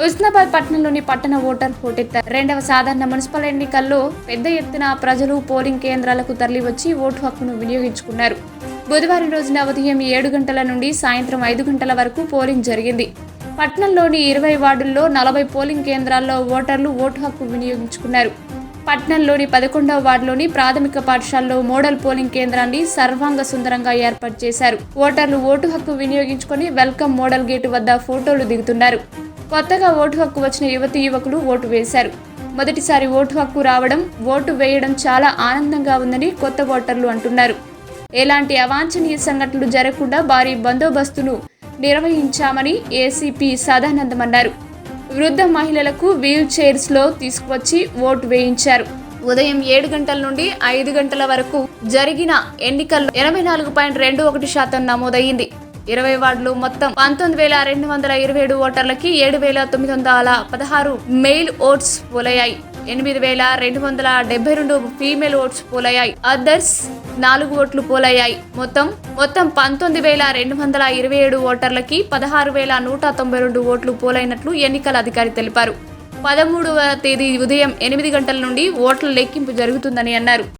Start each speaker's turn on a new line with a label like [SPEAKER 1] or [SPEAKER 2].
[SPEAKER 1] హుస్నాబాద్ పట్టణంలోని పట్టణ ఓటర్ పోటెత్తారు. రెండవ సాధారణ మున్సిపల్ ఎన్నికల్లో పెద్ద ఎత్తున ప్రజలు పోలింగ్ కేంద్రాలకు తరలివచ్చి ఓటు హక్కును వినియోగించుకున్నారు. బుధవారం రోజున ఉదయం ఏడు గంటల నుండి సాయంత్రం ఐదు గంటల వరకు పోలింగ్ జరిగింది. పట్టణంలోని ఇరవై వార్డుల్లో నలభై పోలింగ్ కేంద్రాల్లో ఓటర్లు ఓటు హక్కు వినియోగించుకున్నారు. పట్నంలోని పదకొండవ వార్డులోని ప్రాథమిక పాఠశాలలో మోడల్ పోలింగ్ కేంద్రాన్ని సర్వాంగ సుందరంగా ఏర్పాటు చేశారు. ఓటర్లు ఓటు హక్కు వినియోగించుకొని వెల్కమ్ మోడల్ గేటు వద్ద ఫోటోలు దిగుతున్నారు. కొత్తగా ఓటు హక్కు వచ్చిన యువతి యువకులు ఓటు వేశారు. మొదటిసారి ఓటు హక్కు రావడం ఓటు వేయడం చాలా ఆనందంగా ఉందని కొత్త ఓటర్లు అంటున్నారు. ఎలాంటి అవాంఛనీయ సంఘటనలు జరగకుండా భారీ బందోబస్తును నిర్వహించామని ఏసీపీ సదానందం అన్నారు. వృద్ధ మహిళలకు వీల్ చైర్స్లో తీసుకువచ్చి ఓటు వేయించారు. ఉదయం ఏడు గంటల నుండి ఐదు గంటల వరకు జరిగిన ఎన్నికల్లో ఎనభై నాలుగు పాయింట్ రెండు ఒకటి శాతం నమోదయ్యింది. ఇరవై వార్డులు మొత్తం పంతొమ్మిది వేల రెండు వందల ఇరవై ఏడు ఓటర్లకి ఏడు వేల తొమ్మిది వందల పదహారు మెయిల్ ఓట్స్ పోలయ్యాయి. ఎనిమిది వేల రెండు వందల డెబ్బై రెండు ఫీమేల్ ఓట్స్ పోలయ్యాయి. అదర్స్ నాలుగు ఓట్లు పోలయ్యాయి. మొత్తం మొత్తం పంతొమ్మిది వేల రెండు వందల ఇరవై ఏడు ఓటర్లకి పదహారు వేల నూట తొంభై రెండు ఓట్లు పోలైనట్లు ఎన్నికల అధికారి తెలిపారు. పదమూడవ తేదీ ఉదయం ఎనిమిది గంటల నుండి ఓట్ల లెక్కింపు జరుగుతుందని అన్నారు.